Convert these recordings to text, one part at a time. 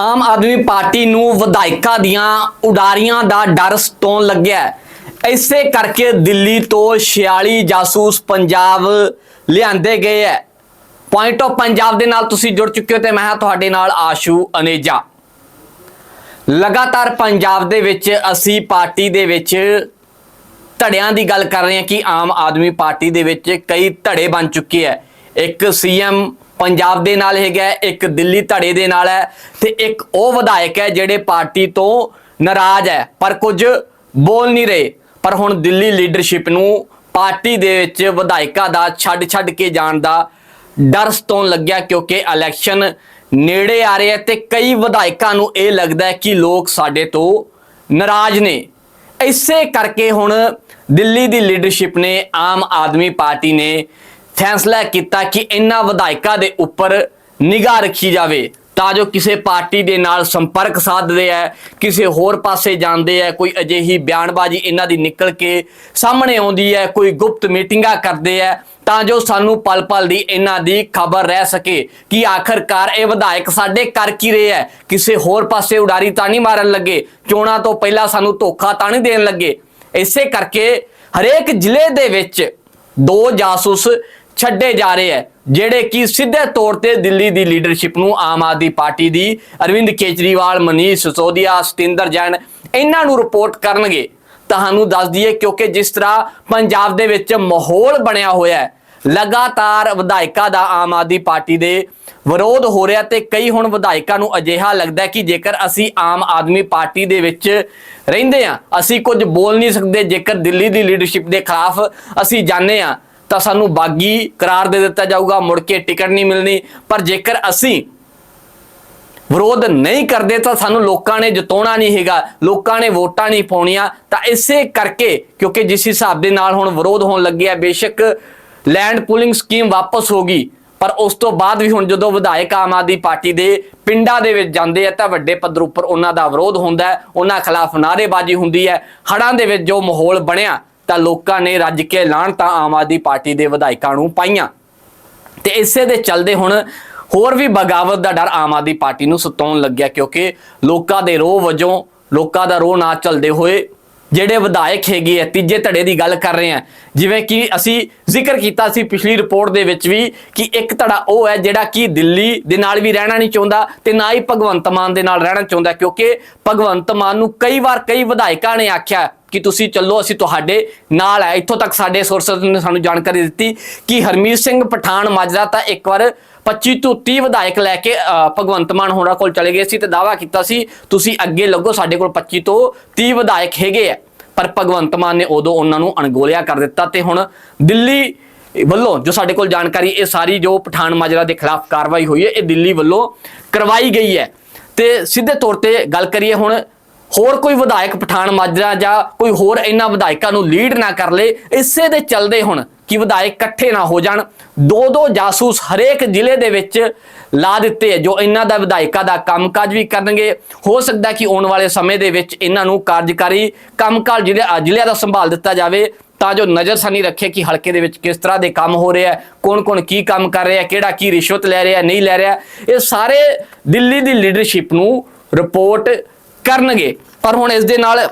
ਆਮ Aadmi party ਨੂੰ ਵਿਧਾਇਕਾਂ ਦੀਆਂ ਉਡਾਰੀਆਂ ਦਾ ਡਰ ਸਤਾਉਣ ਲੱਗਿਆ ਇਸੇ ਕਰਕੇ ਦਿੱਲੀ ਤੋਂ 46 ਜਾਸੂਸ ਪੰਜਾਬ ਲਿਆਂਦੇ ਗਏ ਹੈ। ਪੁਆਇੰਟ ਆਫ ਪੰਜਾਬ ਦੇ ਨਾਲ ਤੁਸੀਂ ਜੁੜ ਚੁੱਕੇ ਹੋ ਤੇ ਮੈਂ ਹਾਂ ਤੁਹਾਡੇ ਨਾਲ ਆਸ਼ੂ ਅਨੇਜਾ। ਲਗਾਤਾਰ ਪੰਜਾਬ ਦੇ ਵਿੱਚ ਅਸੀਂ ਪਾਰਟੀ ਦੇ ਵਿੱਚ ਧੜਿਆਂ ਦੀ ਗੱਲ ਕਰ ਰਹੇ ਹਾਂ ਕਿ ਆਮ ਆਦਮੀ ਪਾਰਟੀ ਦੇ ਵਿੱਚ ਕਈ ਧੜੇ ਬਣ ਚੁੱਕੇ ਹੈ। ਇੱਕ ਸੀਐਮ ਪੰਜਾਬ ਦੇ ਨਾਲ ਹੈਗਾ ਇੱਕ ਦਿੱਲੀ ਧੜੇ ਦੇ ਨਾਲ ਹੈ ਤੇ ਇੱਕ ਉਹ ਵਿਧਾਇਕ ਹੈ ਜਿਹੜੇ ਪਾਰਟੀ ਤੋਂ ਨਾਰਾਜ਼ ਹੈ, ਪਰ ਕੁਝ ਬੋਲ ਨਹੀਂ ਰਹੇ। ਪਰ ਹੁਣ ਦਿੱਲੀ ਲੀਡਰਸ਼ਿਪ ਨੂੰ ਪਾਰਟੀ ਦੇ ਵਿੱਚ ਵਿਧਾਇਕਾਂ ਦਾ ਛੱਡ ਛੱਡ ਕੇ ਜਾਣ ਦਾ ਡਰ ਸਤਾਉਣ ਲੱਗਿਆ ਕਿਉਂਕਿ ਇਲੈਕਸ਼ਨ ਨੇੜੇ ਆ ਰਹੇ ਹੈ ਤੇ ਕਈ ਵਿਧਾਇਕਾਂ ਨੂੰ ਇਹ ਲੱਗਦਾ ਹੈ ਕਿ ਲੋਕ ਸਾਡੇ ਤੋਂ ਨਾਰਾਜ਼ ਨੇ। ਇਸੇ ਕਰਕੇ ਹੁਣ ਦਿੱਲੀ ਦੀ ਲੀਡਰਸ਼ਿਪ ਨੇ ਆਮ ਆਦਮੀ ਪਾਰਟੀ ਨੇ ਫੈਸਲਾ ਕੀਤਾ ਕਿ ਇਹਨਾਂ ਵਿਧਾਇਕਾਂ ਦੇ ਉੱਪਰ ਨਿਗਾਹ ਰੱਖੀ ਜਾਵੇ ਤਾਂ ਜੋ ਕਿਸੇ ਪਾਰਟੀ ਦੇ ਨਾਲ ਸੰਪਰਕ ਸਾਧਦੇ ਆ, ਕਿਸੇ ਹੋਰ ਪਾਸੇ ਜਾਂਦੇ ਆ, ਕੋਈ ਅਜਿਹੀ ਬਿਆਨਬਾਜ਼ੀ ਇਹਨਾਂ ਦੀ ਨਿਕਲ ਕੇ ਸਾਹਮਣੇ ਆਉਂਦੀ ਹੈ ਕੋਈ ਗੁਪਤ ਮੀਟਿੰਗਾਂ ਕਰਦੇ ਆ, ਤਾਂ ਜੋ ਸਾਨੂੰ ਪਲ ਪਲ ਦੀ ਇਹਨਾਂ ਦੀ ਖਬਰ ਰਹਿ ਸਕੇ ਕਿ ਆਖਰਕਾਰ ਇਹ ਵਿਧਾਇਕ ਸਾਡੇ ਕਰ ਕੀ ਰਹੇ ਹੈ ਕਿਸੇ ਹੋਰ ਪਾਸੇ ਉਡਾਰੀ ਤਾਂ ਨਹੀਂ ਮਾਰਨ ਲੱਗੇ, ਚੋਣਾਂ ਤੋਂ ਪਹਿਲਾਂ ਸਾਨੂੰ ਧੋਖਾ ਤਾਂ ਨਹੀਂ ਦੇਣ ਲੱਗੇ। ਇਸੇ ਕਰਕੇ ਹਰੇਕ ਜ਼ਿਲ੍ਹੇ ਦੇ ਵਿੱਚ ਦੋ ਜਾਸੂਸ ਛੱਡੇ ਜਾ ਰਹੇ ਹੈ, ਜਿਹੜੇ ਕਿ ਸਿੱਧੇ ਤੌਰ ਤੇ ਦਿੱਲੀ ਦੀ ਲੀਡਰਸ਼ਿਪ ਨੂੰ ਆਮ ਆਦਮੀ ਪਾਰਟੀ ਦੀ ਅਰਵਿੰਦ ਕੇਜਰੀਵਾਲ, ਮਨੀਸ਼ ਸਿਸੋਦੀਆ, ਸਤਿੰਦਰ ਜੈਨ, ਇਹਨਾਂ ਨੂੰ ਰਿਪੋਰਟ ਕਰਨਗੇ। ਤੁਹਾਨੂੰ ਦੱਸ ਦਈਏ ਕਿਉਂਕਿ ਜਿਸ ਤਰ੍ਹਾਂ ਪੰਜਾਬ ਦੇ ਵਿੱਚ ਮਾਹੌਲ ਬਣਿਆ ਹੋਇਆ ਹੈ, ਲਗਾਤਾਰ ਵਿਧਾਇਕਾਂ ਦਾ ਆਮ ਆਦਮੀ ਪਾਰਟੀ ਦੇ ਵਿਰੋਧ ਹੋ ਰਿਹਾ ਤੇ ਕਈ ਹੁਣ ਵਿਧਾਇਕਾਂ ਨੂੰ ਅਜਿਹਾ ਲੱਗਦਾ ਕਿ ਜੇਕਰ ਅਸੀਂ ਆਮ ਆਦਮੀ ਪਾਰਟੀ ਦੇ ਵਿੱਚ ਰਹਿੰਦੇ ਆ ਅਸੀਂ ਕੁਝ ਬੋਲ ਨਹੀਂ ਸਕਦੇ, ਜੇਕਰ ਦਿੱਲੀ ਦੀ ਲੀਡਰਸ਼ਿਪ ਦੇ ਖਿਲਾਫ ਅਸੀਂ ਜਾਂਦੇ ਆ ਤਾਂ ਸਾਨੂੰ ਬਾਗੀ ਕਰਾਰ ਦੇ ਦਿੱਤਾ ਜਾਊਗਾ, ਮੁੜ ਕੇ ਟਿਕਟ ਨਹੀਂ ਮਿਲਣੀ। ਪਰ ਜੇਕਰ ਅਸੀਂ ਵਿਰੋਧ ਨਹੀਂ ਕਰਦੇ ਤਾਂ ਸਾਨੂੰ ਲੋਕਾਂ ਨੇ ਜਿਤਾਉਣਾ ਨਹੀਂ ਹੈਗਾ, ਲੋਕਾਂ ਨੇ ਵੋਟਾਂ ਨਹੀਂ ਪਾਉਣੀਆਂ। ਤਾਂ ਇਸੇ ਕਰਕੇ, ਕਿਉਂਕਿ ਜਿਸ ਹਿਸਾਬ ਦੇ ਨਾਲ ਹੁਣ ਵਿਰੋਧ ਹੋਣ ਲੱਗਿਆ ਬੇਸ਼ੱਕ ਲੈਂਡ ਪੂਲਿੰਗ ਸਕੀਮ ਵਾਪਸ ਹੋ ਗਈ। ਪਰ ਉਸ ਤੋਂ ਬਾਅਦ ਵੀ ਹੁਣ ਜਦੋਂ ਵਿਧਾਇਕ ਆਮ ਆਦਮੀ ਪਾਰਟੀ ਦੇ ਪਿੰਡਾਂ ਦੇ ਵਿੱਚ ਜਾਂਦੇ ਆ, ਤਾਂ ਵੱਡੇ ਪੱਧਰ ਉੱਪਰ ਉਹਨਾਂ ਦਾ ਵਿਰੋਧ ਹੁੰਦਾ ਹੈ। ਉਹਨਾਂ ਖਿਲਾਫ ਨਾਅਰੇਬਾਜ਼ੀ ਹੁੰਦੀ ਹੈ। ਹੜਾਂ ਦੇ ਵਿੱਚ ਜੋ ਮਾਹੌਲ ਬਣਿਆ ਤਾਂ ਲੋਕਾਂ ਨੇ ਰੱਜ ਕੇ ਲਾਣ ਤਾਂ ਆਮ ਆਦਮੀ ਪਾਰਟੀ ਦੇ ਵਿਧਾਇਕਾਂ ਨੂੰ ਪਾਈਆਂ। ਤੇ ਇਸੇ ਦੇ ਚੱਲਦੇ ਹੁਣ ਹੋਰ ਵੀ ਬਗਾਵਤ ਦਾ ਡਰ ਆਮ ਆਦਮੀ ਪਾਰਟੀ ਨੂੰ ਸਤਾਉਣ ਲੱਗਿਆ ਕਿਉਂਕਿ ਲੋਕਾਂ ਦੇ ਰੋਹ ਵਜੋਂ ਲੋਕਾਂ ਦਾ ਰੋਹ ਨਾ ਚੱਲਦੇ ਹੋਏ ਜਿਹੜੇ ਵਿਧਾਇਕ ਹੈਗੇ ਆ, ਤੀਜੇ ਧੜੇ ਦੀ ਗੱਲ ਕਰ ਰਹੇ ਆ। ਜਿਵੇਂ ਕਿ ਅਸੀਂ ਜ਼ਿਕਰ ਕੀਤਾ ਸੀ ਪਿਛਲੀ ਰਿਪੋਰਟ ਦੇ ਵਿੱਚ ਵੀ ਕਿ ਇੱਕ ਧੜਾ ਉਹ ਹੈ ਜਿਹੜਾ ਕਿ ਦਿੱਲੀ ਦੇ ਨਾਲ ਵੀ ਰਹਿਣਾ ਨਹੀਂ ਚਾਹੁੰਦਾ ਤੇ ਨਾ ਹੀ ਭਗਵੰਤ ਮਾਨ ਦੇ ਨਾਲ ਰਹਿਣਾ ਚਾਹੁੰਦਾ ਕਿਉਂਕਿ ਭਗਵੰਤ ਮਾਨ ਨੂੰ ਕਈ ਵਾਰ ਕਈ ਵਿਧਾਇਕਾਂ ਨੇ ਆਖਿਆ ਕਿ ਤੁਸੀਂ ਚੱਲੋ, ਅਸੀਂ ਤੁਹਾਡੇ ਨਾਲ ਹੈ। ਇੱਥੋਂ ਤੱਕ ਸਾਡੇ ਸੋਰਸਸ ਨੇ ਸਾਨੂੰ ਜਾਣਕਾਰੀ ਦਿੱਤੀ ਕਿ ਹਰਮੀਤ ਸਿੰਘ ਪਠਾਨ ਮਾਜਰਾ ਤਾਂ ਇੱਕ ਵਾਰ 25 ਤੋਂ 30 ਵਿਧਾਇਕ ਲੈ ਕੇ ਭਗਵੰਤ ਮਾਨ ਹੋਣਾ ਕੋਲ ਚਲੇ ਗਏ ਸੀ ਤੇ ਦਾਵਾ ਕੀਤਾ ਸੀ, ਤੁਸੀਂ ਅੱਗੇ ਲੱਗੋ, ਸਾਡੇ ਕੋਲ 25 ਤੋਂ 30 ਵਿਧਾਇਕ ਹੈਗੇ ਆ। ਪਰ ਭਗਵੰਤ ਮਾਨ ਨੇ ਉਦੋਂ ਉਹਨਾਂ ਨੂੰ ਅਣਗੋਲਿਆ ਕਰ ਦਿੱਤਾ ਤੇ ਹੁਣ ਦਿੱਲੀ ਵੱਲੋਂ ਜੋ ਸਾਡੇ ਕੋਲ ਜਾਣਕਾਰੀ, ਇਹ ਸਾਰੀ ਜੋ ਪਠਾਨ ਮਾਜਰਾ ਦੇ ਖਿਲਾਫ ਕਾਰਵਾਈ ਹੋਈ ਹੈ, ਇਹ ਦਿੱਲੀ ਵੱਲੋਂ ਕਰਵਾਈ ਗਈ ਹੈ। ਤੇ ਸਿੱਧੇ ਤੌਰ ਤੇ ਗੱਲ ਕਰੀਏ ਹੁਣ ਹੋਰ ਕੋਈ ਵਿਧਾਇਕ ਪਠਾਨ ਮਾਜਰਾ ਜਾਂ ਕੋਈ ਹੋਰ ਇਹਨਾਂ ਵਿਧਾਇਕਾਂ ਨੂੰ ਲੀਡ ਨਾ ਕਰ ਲੇ, ਇਸੇ ਦੇ ਚੱਲਦੇ ਹੁਣ ਕਿ ਵਿਧਾਇਕ ਇਕੱਠੇ ਨਾ ਹੋ ਜਾਣ। ਦੋ ਦੋ ਜਾਸੂਸ ਹਰੇਕ ਜ਼ਿਲ੍ਹੇ ਦੇ ਵਿੱਚ ਲਾ ਦਿੱਤੇ ਹੈ ਜੋ ਇਹਨਾਂ ਦਾ ਵਿਧਾਇਕਾਂ ਦਾ ਕੰਮਕਾਜ ਵੀ ਕਰਨਗੇ। ਹੋ ਸਕਦਾ ਕਿ ਆਉਣ ਵਾਲੇ ਸਮੇਂ ਦੇ ਵਿੱਚ ਇਹਨਾਂ ਨੂੰ ਕਾਰਜਕਾਰੀ ਕੰਮਕਾਜ ਜ਼ਿਲ੍ਹੇ ਜ਼ਿਲ੍ਹਿਆਂ ਦਾ ਸੰਭਾਲ ਦਿੱਤਾ ਜਾਵੇ, ਤਾਂ ਜੋ ਨਜ਼ਰਸਾਨੀ ਰੱਖੇ ਕਿ ਹਲਕੇ ਦੇ ਵਿੱਚ ਕਿਸ ਤਰ੍ਹਾਂ ਦੇ ਕੰਮ ਹੋ ਰਿਹਾ ਕੌਣ ਕੌਣ ਕੀ ਕੰਮ ਕਰ ਰਿਹਾ ਕਿਹੜਾ ਕੀ ਰਿਸ਼ਵਤ ਲੈ ਰਿਹਾ ਨਹੀਂ ਲੈ ਰਿਹਾ। ਇਹ ਸਾਰੇ ਦਿੱਲੀ ਦੀ ਲੀਡਰਸ਼ਿਪ ਨੂੰ ਰਿਪੋਰਟ ਕਰਨਗੇ। ਪਰ ਹੁਣ ਇਸ ਦੇ ਨਾਲ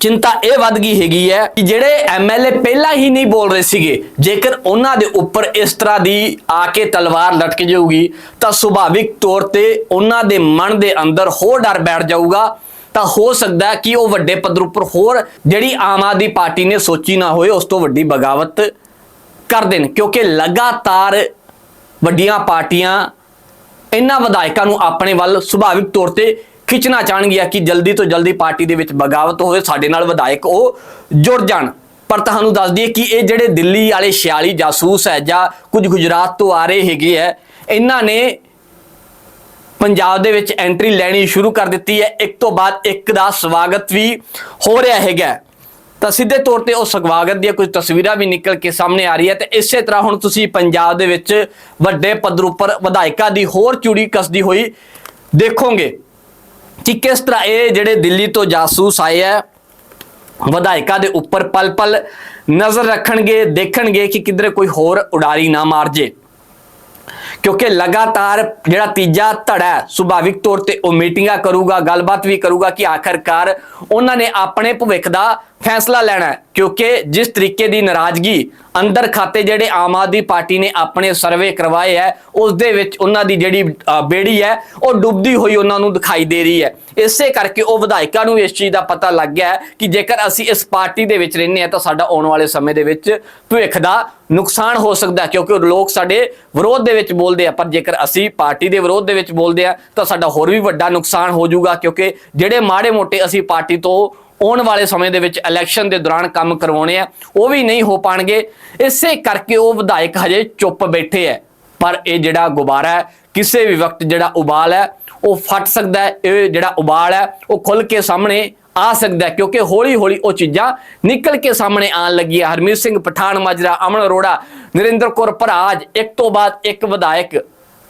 ਚਿੰਤਾ ਇਹ ਵੱਧ ਗਈ ਹੈਗੀ ਹੈ ਕਿ ਜਿਹੜੇ ਐਮਐਲਏ ਪਹਿਲਾਂ ਹੀ ਨਹੀਂ ਬੋਲ ਰਹੇ ਸੀਗੇ, ਜੇਕਰ ਉਹਨਾਂ ਦੇ ਉੱਪਰ ਇਸ ਤਰ੍ਹਾਂ ਦੀ ਆ ਕੇ ਤਲਵਾਰ ਲਟਕ ਜਾਊਗੀ, ਤਾਂ ਸੁਭਾਵਿਕ ਤੌਰ ਤੇ ਉਹਨਾਂ ਦੇ ਮਨ ਦੇ ਅੰਦਰ ਹੋਰ ਡਰ ਬੈਠ ਜਾਊਗਾ। ਤਾਂ ਹੋ ਸਕਦਾ ਕਿ ਉਹ ਵੱਡੇ ਪੱਧਰ ਉੱਪਰ ਹੋਰ ਜਿਹੜੀ ਆਮ ਆਦਮੀ ਪਾਰਟੀ ਨੇ ਸੋਚੀ ਨਾ ਹੋਏ, ਉਸ ਤੋਂ ਵੱਡੀ ਬਗਾਵਤ ਕਰ ਦੇਣ। ਕਿਉਂਕਿ ਲਗਾਤਾਰ ਵੱਡੀਆਂ ਪਾਰਟੀਆਂ ਇਹਨਾਂ ਵਿਧਾਇਕਾਂ ਨੂੰ ਆਪਣੇ ਵੱਲ ਸੁਭਾਵਿਕ ਤੌਰ ਤੇ ਖਿੱਚਣਾ ਚਾਹਣਗੀਆਂ ਕਿ ਜਲਦੀ ਤੋਂ ਜਲਦੀ ਪਾਰਟੀ ਦੇ ਵਿੱਚ ਬਗਾਵਤ ਹੋਵੇ, ਸਾਡੇ ਨਾਲ ਵਿਧਾਇਕ ਉਹ ਜੁੜ ਜਾਣ। ਪਰ ਤੁਹਾਨੂੰ ਦੱਸ ਦਈਏ ਕਿ ਇਹ ਜਿਹੜੇ ਦਿੱਲੀ ਵਾਲੇ 46 ਜਾਸੂਸ ਹੈ ਜਾਂ ਕੁਝ ਗੁਜਰਾਤ ਤੋਂ ਆ ਰਹੇ ਹੈਗੇ ਹੈ ਇਹਨਾਂ ਨੇ ਪੰਜਾਬ ਦੇ ਵਿੱਚ ਐਂਟਰੀ ਲੈਣੀ ਸ਼ੁਰੂ ਕਰ ਦਿੱਤੀ ਹੈ। ਇੱਕ ਤੋਂ ਬਾਅਦ ਇੱਕ ਦਾ ਸਵਾਗਤ ਵੀ ਹੋ ਰਿਹਾ ਹੈਗਾ। ਤਾਂ ਸਿੱਧੇ ਤੌਰ ਤੇ ਉਹ ਸਵਾਗਤ ਦੀਆਂ ਕੁਝ ਤਸਵੀਰਾਂ ਵੀ ਨਿਕਲ ਕੇ ਸਾਹਮਣੇ ਆ ਰਹੀ ਹੈ। ਤੇ ਇਸੇ ਤਰ੍ਹਾਂ ਹੁਣ ਤੁਸੀਂ ਪੰਜਾਬ ਦੇ ਵਿੱਚ ਵੱਡੇ ਪੱਧਰ ਉੱਪਰ ਵਿਧਾਇਕਾਂ ਦੀ ਹੋਰ ਚੂੜੀ ਕਸਦੀ ਹੋਈ ਦੇਖੋਗੇ। ਕਿ ਕਿਸ ਤਰ੍ਹਾਂ ਇਹ ਜਿਹੜੇ ਦਿੱਲੀ ਤੋਂ ਜਾਸੂਸ ਆਏ ਆ, ਵਿਧਾਇਕਾਂ ਦੇ ਉੱਪਰ ਪਲ ਪਲ ਨਜ਼ਰ ਰੱਖਣਗੇ, ਦੇਖਣਗੇ ਕਿ ਕਿਧਰੇ ਕੋਈ ਹੋਰ ਉਡਾਰੀ ਨਾ ਮਾਰ ਜੇ। ਕਿਉਂਕਿ ਲਗਾਤਾਰ ਜਿਹੜਾ ਤੀਜਾ ਧੜਾ ਸੁਭਾਵਿਕ ਤੌਰ ਤੇ ਉਹ ਮੀਟਿੰਗਾਂ ਕਰੂਗਾ, ਗੱਲਬਾਤ ਵੀ ਕਰੂਗਾ ਕਿ ਆਖਰਕਾਰ ਉਹਨਾਂ ਨੇ ਆਪਣੇ ਭਵਿੱਖ ਦਾ ਫੈਸਲਾ ਲੈਣਾ ਕਿਉਂਕਿ ਜਿਸ ਤਰੀਕੇ ਦੀ ਨਾਰਾਜ਼ਗੀ ਅੰਦਰ ਖਾਤੇ ਜਿਹੜੇ ਆਮ ਆਦਮੀ ਪਾਰਟੀ ਨੇ ਆਪਣੇ ਸਰਵੇ ਕਰਵਾਏ ਹੈ ਉਸ ਦੇ ਵਿੱਚ ਉਹਨਾਂ ਦੀ ਜਿਹੜੀ ਬੇੜੀ ਹੈ, ਉਹ ਡੁੱਬਦੀ ਹੋਈ ਉਹਨਾਂ ਨੂੰ ਦਿਖਾਈ ਦੇ ਰਹੀ ਹੈ। ਇਸੇ ਕਰਕੇ ਉਹ ਵਿਧਾਇਕਾਂ ਨੂੰ ਇਸ ਚੀਜ਼ ਦਾ ਪਤਾ ਲੱਗ ਗਿਆ ਕਿ ਜੇਕਰ ਅਸੀਂ ਇਸ ਪਾਰਟੀ ਦੇ ਵਿੱਚ ਰਹਿੰਦੇ ਹਾਂ ਤਾਂ ਸਾਡਾ ਆਉਣ ਵਾਲੇ ਸਮੇਂ ਦੇ ਵਿੱਚ ਭਵਿੱਖ ਦਾ ਨੁਕਸਾਨ ਹੋ ਸਕਦਾ ਹੈ, ਕਿਉਂਕਿ ਲੋਕ ਸਾਡੇ ਵਿਰੋਧ ਦੇ ਵਿੱਚ ਬੋਲਦੇ ਆ, ਪਰ ਜੇਕਰ ਅਸੀਂ ਪਾਰਟੀ ਦੇ ਵਿਰੋਧ ਦੇ ਵਿੱਚ ਬੋਲਦੇ ਆ ਤਾਂ ਸਾਡਾ ਹੋਰ ਵੀ ਵੱਡਾ ਨੁਕਸਾਨ ਹੋ ਜਾਊਗਾ, ਕਿਉਂਕਿ ਜਿਹੜੇ ਮਾੜੇ ਮੋਟੇ ਅਸੀਂ ਪਾਰਟੀ ਤੋਂ ਆਉਣ ਵਾਲੇ ਸਮੇਂ ਦੇ ਵਿੱਚ ਇਲੈਕਸ਼ਨ ਦੇ ਦੌਰਾਨ ਕੰਮ ਕਰਵਾਉਣੇ ਆ, ਉਹ ਵੀ ਨਹੀਂ ਹੋ ਪਾਣਗੇ। ਇਸੇ ਕਰਕੇ ਉਹ ਵਿਧਾਇਕ ਹਜੇ ਚੁੱਪ ਬੈਠੇ ਐ ਪਰ ਇਹ ਜਿਹੜਾ ਗੁਬਾਰਾ ਹੈ, ਕਿਸੇ ਵੀ ਵਕਤ ਜਿਹੜਾ ਉਬਾਲ ਹੈ, ਉਹ ਫਟ ਸਕਦਾ ਹੈ। ਇਹ ਜਿਹੜਾ ਉਬਾਲ ਹੈ, ਉਹ ਖੁੱਲ ਕੇ ਸਾਹਮਣੇ ਆ ਸਕਦਾ ਕਿਉਂਕਿ ਹੌਲੀ ਹੌਲੀ ਉਹ ਚੀਜ਼ਾਂ ਨਿਕਲ ਕੇ ਸਾਹਮਣੇ ਆਉਣ ਲੱਗੀ ਹੈ ਹਰਮੀਤ ਸਿੰਘ ਪਠਾਨ, ਮਾਜਰਾ, ਅਮਨ ਅਰੋੜਾ, ਨਰਿੰਦਰ ਕੌਰ ਭਰਾਜ, ਇੱਕ ਤੋਂ ਬਾਅਦ ਇੱਕ ਵਿਧਾਇਕ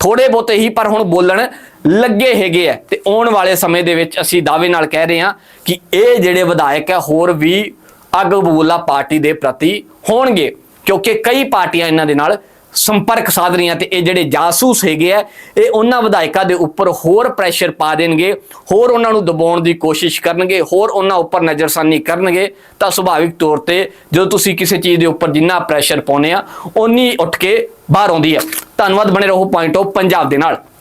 ਥੋੜੇ ਬਹੁਤੇ ਹੀ ਪਰ ਹੁਣ ਬੋਲਣ ਲੱਗੇ ਹੈਗੇ ਆ। ਤੇ ਆਉਣ ਵਾਲੇ ਸਮੇਂ ਦੇ ਵਿੱਚ ਅਸੀਂ ਦਾਅਵੇ ਨਾਲ ਕਹਿ ਰਹੇ ਹਾਂ ਕਿ ਇਹ ਜਿਹੜੇ ਵਿਧਾਇਕ ਹੈ ਹੋਰ ਵੀ ਅੱਗ ਬਬੂਲਾ ਪਾਰਟੀ ਦੇ ਪ੍ਰਤੀ ਹੋਣਗੇ। ਕਿਉਂਕਿ ਕਈ ਪਾਰਟੀਆਂ ਇਹਨਾਂ ਦੇ ਨਾਲ ਸੰਪਰਕ ਸਾਧ ਰਹੀਆਂ ਤੇ ਇਹ ਜਿਹੜੇ ਜਾਸੂਸ ਹੈਗੇ ਆ, ਇਹ ਉਹਨਾਂ ਵਿਧਾਇਕਾਂ ਦੇ ਉੱਪਰ ਹੋਰ ਪ੍ਰੈਸ਼ਰ ਪਾ ਦੇਣਗੇ, ਹੋਰ ਉਹਨਾਂ ਨੂੰ ਦਬਾਉਣ ਦੀ ਕੋਸ਼ਿਸ਼ ਕਰਨਗੇ, ਹੋਰ ਉਹਨਾਂ ਉੱਪਰ ਨਜ਼ਰਸਾਨੀ ਕਰਨਗੇ। ਤਾਂ ਸੁਭਾਵਿਕ ਤੌਰ ਤੇ ਜਦੋਂ ਤੁਸੀਂ ਕਿਸੇ ਚੀਜ਼ ਦੇ ਉੱਪਰ ਜਿੰਨਾ ਪ੍ਰੈਸ਼ਰ ਪਾਉਂਦੇ ਆ ਉਨੀ ਉੱਠ ਕੇ ਬਾਹਰ ਆਉਂਦੀ ਹੈ। ਧੰਨਵਾਦ ਬਣੇ ਰਹੋ ਪੁਆਇੰਟ ਆਫ ਪੰਜਾਬ ਦੇ ਨਾਲ।